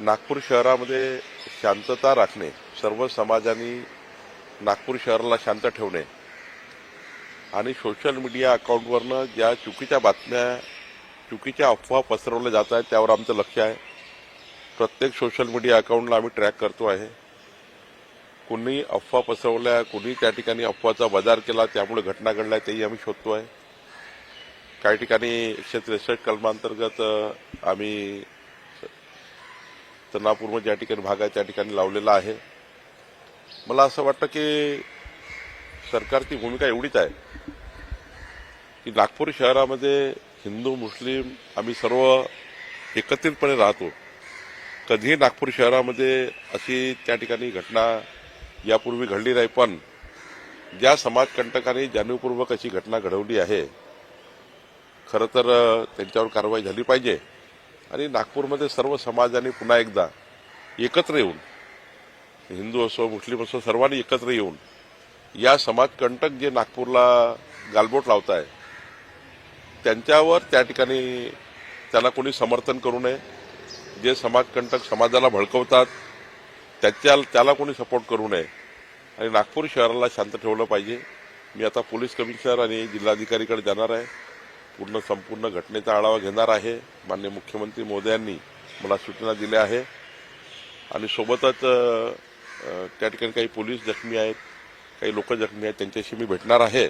नागपूर शहरामध्ये शांतता राखणे सर्व समाजाने नागपूर शहराला शांत ठेवणे आणि सोशल मीडिया अकाउंटवरनं ज्या चुकीच्या बातम्या चुकीच्या अफवा पसरवल्या जात आहेत त्यावर आमचं लक्ष आहे. प्रत्येक सोशल मीडिया अकाउंटला आम्ही ट्रॅक करतो आहे. कुणी अफवा पसरवल्या कुणी त्या ठिकाणी अफवाचा बाजार केला त्यामुळे घटना घडल्या तेही आम्ही शोधतो आहे काही ठिकाणी एकशे त्रेसष्ट कलमांतर्गत आम्ही तर नागपूरमध्ये ज्या ठिकाणी भाग आहे त्या ठिकाणी लावलेला आहे. मला असं वाटतं की सरकारची भूमिका एवढीच आहे की नागपूर शहरामध्ये हिंदू मुस्लिम आम्ही सर्व एकत्रितपणे राहतो. कधीही नागपूर शहरामध्ये अशी त्या ठिकाणी घटना यापूर्वी घडली नाही पण ज्या समाजकंटकांनी जाणीवपूर्वक अशी घटना घडवली आहे खरं तर त्यांच्यावर कारवाई झाली पाहिजे. आणि नागपूरमध्ये सर्व समाजाने पुन्हा एकदा एकत्र येऊन हिंदू असो मुस्लिम असो सर्वांनी एकत्र येऊन या समाजकंटक जे नागपूरला गालबोट लावत आहे त्यांच्यावर त्या ठिकाणी त्याला कोणी समर्थन करू नये. जे समाजकंटक समाजाला भडकवतात त्याच्या त्याला कोणी सपोर्ट करू नये. आणि नागपूर शहराला शांत ठेवलं पाहिजे. मी आता पोलीस कमिशनर आणि जिल्हाधिकारीकडे जाणार आहे. पूर्ण संपूर्ण घटनेचा आढावा घेणार आहे. मान्य मुख्यमंत्री मोदयांनी मला सूचना दिल्या आहे आणि सोबतच त्या ठिकाणी काही पोलीस जखमी आहेत काही लोक जखमी आहेत त्यांच्याशी मी भेटणार आहे.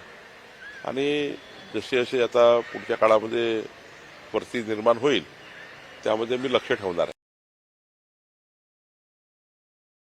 आणि जसे जसे आता पुढच्या काळामध्ये परिस्थिती निर्माण होईल त्यामध्ये मी लक्ष ठेवणार आहे.